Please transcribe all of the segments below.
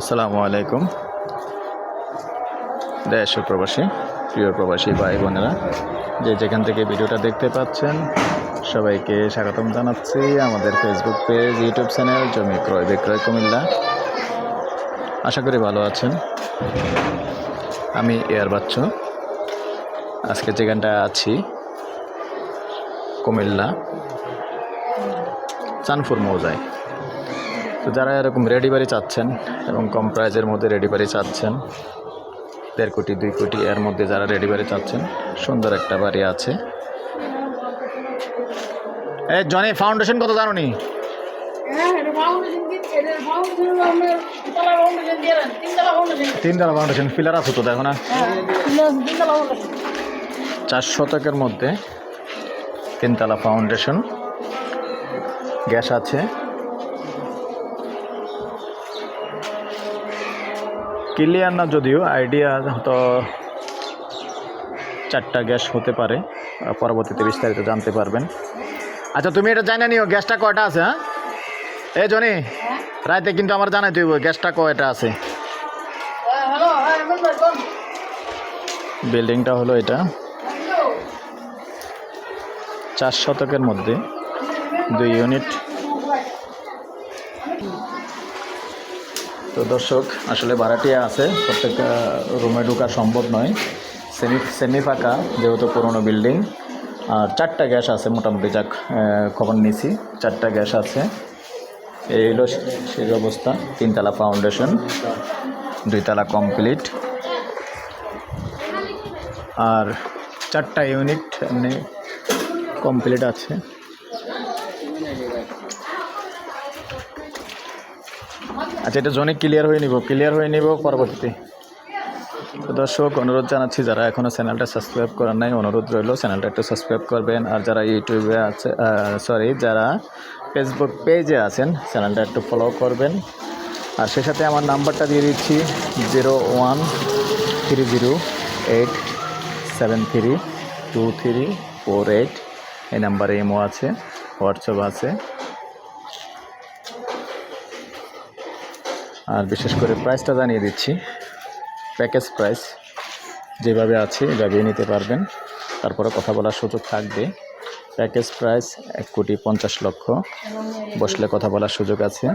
আসসালামু আলাইকুম। দেশ প্রবাসী, প্রিয় প্রবাসী ভাই বোনেরা, যে যেখান থেকে ভিডিওটা দেখতে পাচ্ছেন, সবাইকে স্বাগতম জানাচ্ছি আমাদের ফেসবুক পেজ ইউটিউব চ্যানেল জমি ক্রয় বিক্রয় কুমিল্লা। আশা করি ভালো আছেন। আমি এয়ার বাচ্চু। আজকে যেখানটায় আছি, কুমিল্লা চানপুর মৌজায়। তো যারা এরকম রেডি বাড়ি চাচ্ছেন এবং কম প্রাইজের মধ্যে রেডি বাড়ি চাচ্ছেন দেড় কোটি দুই কোটি এর মধ্যে যারা রেডি বাড়ি চাচ্ছেন সুন্দর একটা বাড়ি আছে। এ জনি ফাউন্ডেশন কত জানো নি? হ্যাঁ তিনতলা ফাউন্ডেশন ফিলার আছে তো দেখো না? হ্যাঁ চার শতকের মধ্যে তিনতলা ফাউন্ডেশন গ্যাস আছে। ক্লিয়ার না যদিও আইডিয়া হয়তো চারটা গ্যাস হতে পারে পরবর্তীতে বিস্তারিত জানতে পারবেন। আচ্ছা তুমি এটা জানা নিও গ্যাসটা কয়টা আছে হ্যাঁ? এ জনি হ্যাঁ? রাতে কিন্তু আমার জানাই দিব গ্যাসটা কয়টা আছে। হ্যাঁ কোন বিল্ডিংটা হলো এটা। চার শতকের মধ্যে দুই ইউনিট তো দর্শক, আসলে ভাড়াটিয়া আছে, প্রত্যেকটা রুমে ঢোকা সম্ভব নয়। সেমি সেমি ফাঁকা যেহেতু পুরনো বিল্ডিং আর চারটা গ্যাস আছে মোটামুটি, যাক খবর নিছি। চারটা গ্যাস আছে। এই হলো সেই অবস্থা, তিনতলা ফাউন্ডেশন দুইতলা কমপ্লিট আর চারটা ইউনিট এমনি কমপ্লিট আছে। আচ্ছা এটা জনে ক্লিয়ার হয়ে নিব ক্লিয়ার হয়ে নিব পরবর্তী তো দর্শক, অনুরোধ জানাচ্ছি, যারা এখনও চ্যানেলটা সাবস্ক্রাইব করার নাই, অনুরোধ রইল চ্যানেলটা একটু সাবস্ক্রাইব করবেন। আর যারা ইউটিউবে আছে সরি যারা ফেসবুক পেজে আছেন চ্যানেলটা একটু ফলো করবেন। আর সে সাথে আমার নাম্বারটা দিয়ে দিচ্ছি zero one three zero eight seven three two three four eight এই নাম্বারে ইমো আছে হোয়াটসঅ্যাপ আছে। আর বিশেষ করে প্রাইসটা জানিয়ে দিচ্ছি। প্যাকেজ প্রাইস যেভাবে আছে, এভাবেই নিতে পারবেন। তারপরে কথা বলার সুযোগ থাকবে। প্যাকেজ প্রাইস এক কোটি পঞ্চাশ লক্ষ। বসলে কথা বলার সুযোগ আছে।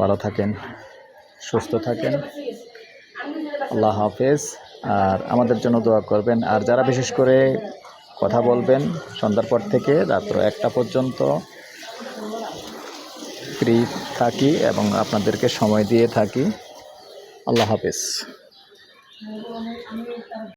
ভালো থাকেন, সুস্থ থাকেন। আল্লাহ হাফেজ। আর আমাদের জন্য দোয়া করবেন। আর যারা বিশেষ করে কথা বলবেন, সন্ধ্যার পর থেকে রাত্র একটা পর্যন্ত ফ্রি থাকি এবং আপনাদেরকে সময় দিয়ে থাকি। আল্লাহ হাফেজ।